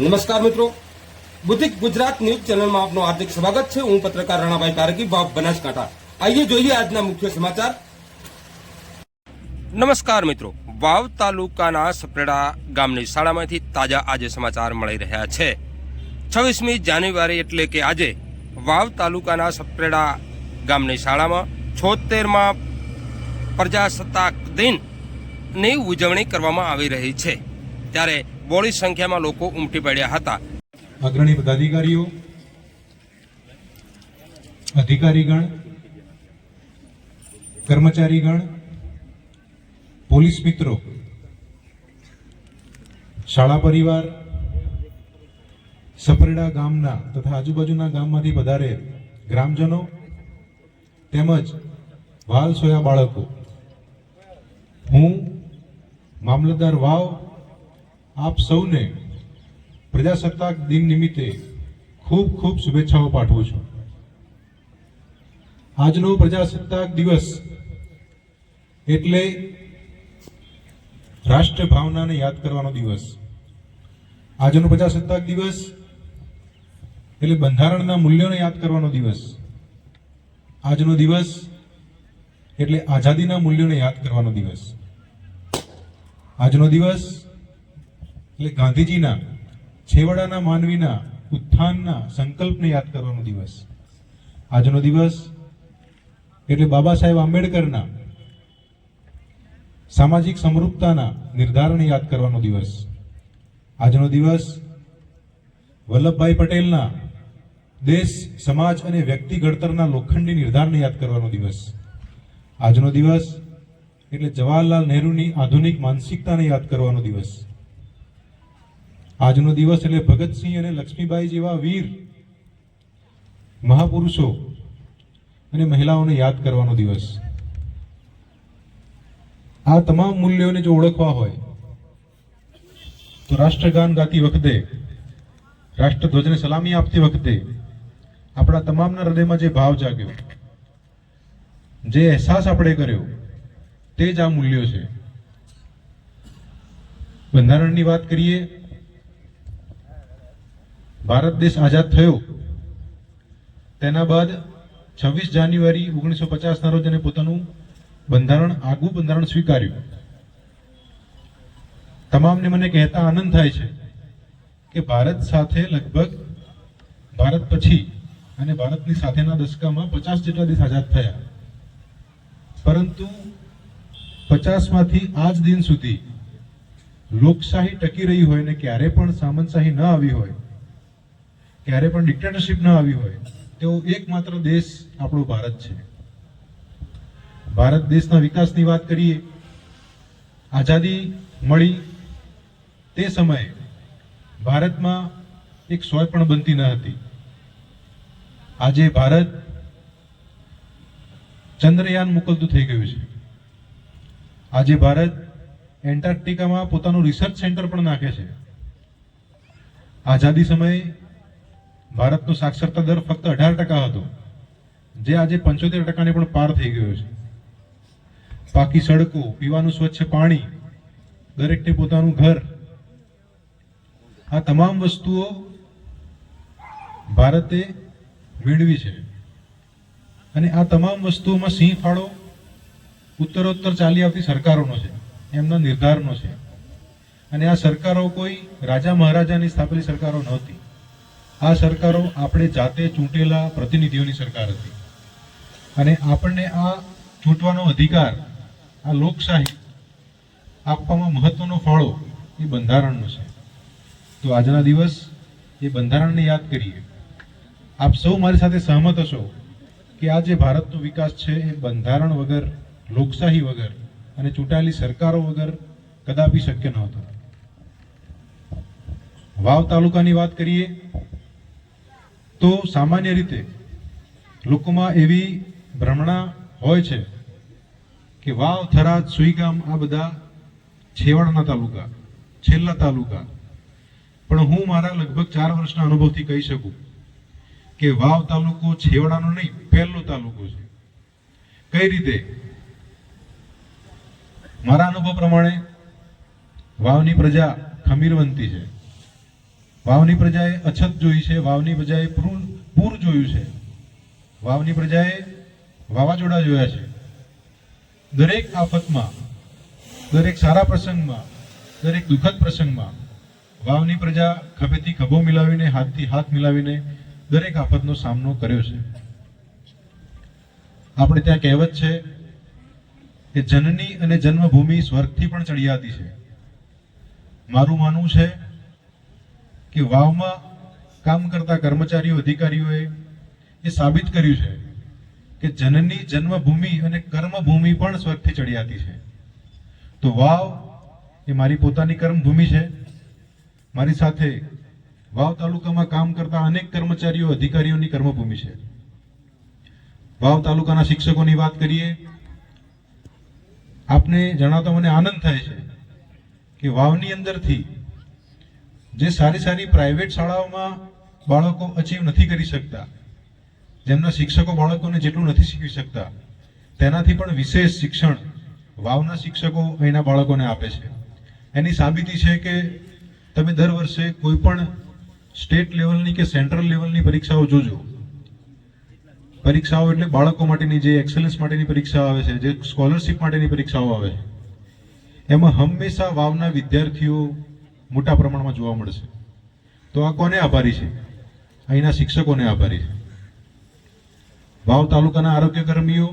નમસ્કાર મિત્રો. બુદ્ધિક ગુજરાત ન્યૂઝ ચેનલમાં આપનું હાર્દિક સ્વાગત છે. હું પત્રકાર રાણાભાઈ તારકી બાપ બનાસકાંઠા. આઈએ જોઈએ આજના મુખ્ય સમાચાર. નમસ્કાર મિત્રો. વાવ તાલુકાના સપરેડા ગામની શાળામાંથી તાજા આજે સમાચાર મળી રહ્યા છે. છવ્વીસમી જાન્યુઆરી એટલે કે આજે વાવ તાલુકાના સપરેડા ગામની શાળામાં છોતેરમાં પ્રજાસત્તાક દિનની ઉજવણી કરવામાં આવી રહી છે. ત્યારે બોળી સંખ્યામાં લોકો ઉમટી પડ્યા હતા. અગ્રણી પદાધિકારીઓ, અધિકારીગણ, કર્મચારીગણ, પોલીસ મિત્રો, શાળા પરિવાર, સપરડા ગામના તથા આજુબાજુના ગામમાંથી પધારે ગ્રામજનો તેમજ વાલ સોયા બાળકો. હું મામલતદાર વાવ આપ સૌને પ્રજાસત્તાક દિન નિમિત્તે ખૂબ ખૂબ શુભેચ્છાઓ પાઠવું છું. આજનો પ્રજાસત્તાક દિવસ એટલે રાષ્ટ્ર ભાવનાને યાદ કરવાનો દિવસ. આજનો પ્રજાસત્તાક દિવસ એટલે બંધારણના મૂલ્યોને યાદ કરવાનો દિવસ. આજનો દિવસ એટલે આઝાદીના મૂલ્યોને યાદ કરવાનો દિવસ. આજનો દિવસ એટલે ગાંધીજીના, છેવાડાના માનવીના, ઉત્થાનના સંકલ્પને યાદ કરવાનો દિવસ. આજનો દિવસ એટલે બાબા સાહેબ આંબેડકરના સામાજિક સમરૂપતાના નિર્ધારણને યાદ કરવાનો દિવસ. આજનો દિવસ વલ્લભભાઈ પટેલના દેશ, સમાજ અને વ્યક્તિ ઘડતરના લોખંડી નિર્ધારને યાદ કરવાનો દિવસ. આજનો દિવસ એટલે જવાહરલાલ નહેરુની આધુનિક માનસિકતાને યાદ કરવાનો દિવસ. આજનો દિવસ એટલે ભગતસિંહ અને લક્ષ્મીબાઈ જેવા વીર મહાપુરુષો અને મહિલાઓને યાદ કરવાનો દિવસ. આ તમામ મૂલ્યોને જો ઓળખવા હોય, તો રાષ્ટ્રગાન ગાતી વખતે, રાષ્ટ્રધ્વજને સલામી આપતી વખતે, આપણા તમામના હૃદયમાં જે ભાવ જાગ્યો, જે અહેસાસ આપણે કર્યો, તે જ આ મૂલ્યો છે. બંધારણની વાત કરીએ ભારત દેશ આઝાદ થયો. તેના બાદ છવ્વીસ જાન્યુઆરી ઓગણીસો પચાસના રોજ એને પોતાનું બંધારણ, આગવું બંધારણ સ્વીકાર્યું. તમામને મને કહેતા આનંદ થાય છે કે ભારત સાથે લગભગ ભારત પછી અને ભારતની સાથેના દશકામાં પચાસ જેટલા દેશ આઝાદ થયા. પરંતુ પચાસમાંથી આજ દિન સુધી લોકશાહી ટકી રહી હોય ને ક્યારે પણ સામંતશાહી ન આવી હોય ક્યારે પણ ડિક્ટેટરશિપ ન આવી હોય, તેવો એકમાત્ર દેશ આપણો ભારત છે. ભારત દેશના વિકાસની વાત કરીએ, આઝાદી મળી તે સમયે ભારતમાં એક સોય પણ બનતી ન હતી. આજે ભારત ચંદ્રયાન મોકલતું થઈ ગયું છે. આજે ભારત એન્ટાર્કટિકામાં પોતાનું રિસર્ચ સેન્ટર પણ નાખે છે. આઝાદી સમયે ભારતનો સાક્ષરતા દર ફક્ત અઢાર ટકા હતો, જે આજે પંચોતેર ટકાને પણ પાર થઈ ગયો છે. પાકી સડકો, પીવાનું સ્વચ્છ પાણી, દરેકને પોતાનું ઘર, આ તમામ વસ્તુઓ ભારતે મેળવી છે. અને આ તમામ વસ્તુઓમાં સિંહ ફાળો ઉત્તરોત્તર ચાલી આવતી સરકારોનો છે, એમના નિર્ધારનો છે. અને આ સરકારો કોઈ રાજા મહારાજાની સ્થાપેલી સરકારો નહોતી. આ સરકારો આપણે જાતે ચૂંટેલા પ્રતિનિધિઓની સરકાર હતી. અને આપણને આ ચૂંટવાનો અધિકાર, આ લોકશાહી આપવામાં મહત્વનો ફાળો એ બંધારણનો છે. તો આજના દિવસ એ બંધારણને યાદ કરીએ. આપ સૌ મારી સાથે સહમત હશો કે આ જે ભારતનો વિકાસ છે એ બંધારણ વગર, લોકશાહી વગર અને ચૂંટાયેલી સરકારો વગર કદાપી શક્ય નહોતો. વાવ તાલુકાની વાત કરીએ તો સામાન્ય રીતે લોકોમાં એવી ભ્રમણા હોય છે કે વાવ, થરાદ, સુઈગામ આ બધા છેવાડાના તાલુકા, છેલ્લા તાલુકા. પણ હું મારા લગભગ ચાર વર્ષના અનુભવથી કહી શકું કે વાવ તાલુકો છેવાડાનો નહીં, પહેલો તાલુકો છે. કઈ રીતે? મારા અનુભવ પ્રમાણે વાવની પ્રજા ખમીરવંતી છે. વાવની પ્રજાએ અછત જોઈ છે, વાવની પ્રજાએ પૂર જોયું છે. વાવની પ્રજાએ વાવાઝોડા જોયા છે. દરેક આફતમાં, દરેક સારા પ્રસંગમાં, દરેક દુઃખદ પ્રસંગમાં વાવની પ્રજા ખભેથી ખભો મિલાવીને, હાથથી હાથ મિલાવીને દરેક આફતનો સામનો કર્યો છે. આપણે ત્યાં કહેવત છે કે જનની અને જન્મભૂમિ સ્વર્ગથી પણ ચડિયાતી છે. મારું માનવું છે કે વાવમાં કામ કરતા કર્મચારીઓ, અધિકારીઓએ એ સાબિત કર્યું છે કે જનની જન્મભૂમિ અને કર્મભૂમિ પણ સ્વર્ગથી ચડિયાતી છે. તો વાવ એ મારી પોતાની કર્મભૂમિ છે. મારી સાથે વાવ તાલુકામાં કામ કરતા અનેક કર્મચારીઓ, અધિકારીઓની કર્મભૂમિ છે. વાવ તાલુકાના શિક્ષકોની વાત કરીએ, આપને જણાવતા મને આનંદ થાય છે કે વાવની અંદરથી જે સારી સારી પ્રાઇવેટ શાળાઓમાં બાળકો અચીવ નથી કરી શકતા, જેમના શિક્ષકો બાળકોને જેટલું નથી શીખવી શકતા, તેનાથી પણ વિશેષ શિક્ષણ વાવના શિક્ષકો અહીંના બાળકોને આપે છે. એની સાબિતી છે કે તમે દર વર્ષે કોઈ પણ સ્ટેટ લેવલની કે સેન્ટ્રલ લેવલની પરીક્ષાઓ જોજો. પરીક્ષાઓ એટલે બાળકો માટેની જે એક્સલન્સ માટેની પરીક્ષા આવે છે, જે સ્કોલરશિપ માટેની પરીક્ષાઓ આવે છે. એમાં હંમેશા વાવના વિદ્યાર્થીઓ મોટા પ્રમાણમાં જોવા મળશે તો આ કોને આભારી છે? અહીંના શિક્ષકોને આભારી છે. વાવ તાલુકાના આરોગ્ય કર્મીઓ,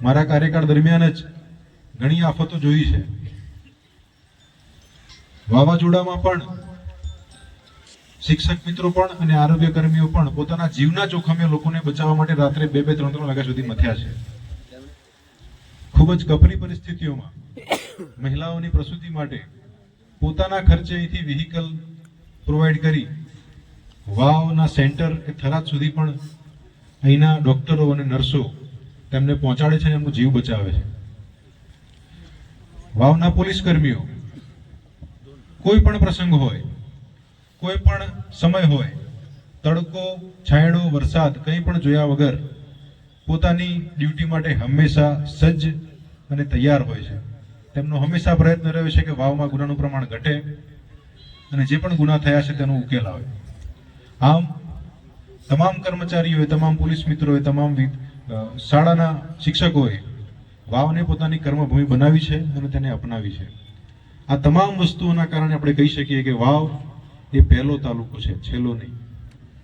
મારા કાર્યકાળ દરમિયાન જ ઘણી આફતો જોઈ છે. વાવાઝોડામાં પણ શિક્ષક મિત્રો પણ અને આરોગ્ય કર્મીઓ પણ પોતાના જીવના જોખમે લોકોને બચાવવા માટે રાત્રે બે બે ત્રણ ત્રણ વાગ્યા સુધી મથ્યા છે. ખૂબ જ કપરી પરિસ્થિતિઓમાં મહિલાઓની પ્રસૂતિ માટે પોતાના ખર્ચે અહીંથી વ્હીકલ પ્રોવાઈડ કરી, વાવના સેન્ટર કે થરાદ સુધી પણ અહીંના ડોક્ટરો અને નર્સો તેમને પહોંચાડે છે અને એમનો જીવ બચાવે છે. વાવના પોલીસ કર્મીઓ, કોઈ પણ પ્રસંગ હોય, કોઈ પણ સમય હોય, તડકો, છાંયડો, વરસાદ, કંઈ પણ જોયા વગર પોતાની ડ્યુટી માટે હંમેશા સજ્જ અને તૈયાર હોય છે. તેમનો હંમેશા પ્રયત્ન રહ્યો છે કે વાવમાં ગુનાનું પ્રમાણ ઘટે અને જે પણ ગુના થયા છે તેનો ઉકેલ આવે. આમ, તમામ કર્મચારીઓએ, તમામ પોલીસ મિત્રોએ, તમામ શાળાના શિક્ષકોએ વાવને પોતાની કર્મભૂમિ બનાવી છે અને તેને અપનાવી છે. આ તમામ વસ્તુઓના કારણે આપણે કહી શકીએ કે વાવ એ પહેલો તાલુકો છે, છેલ્લો નહીં.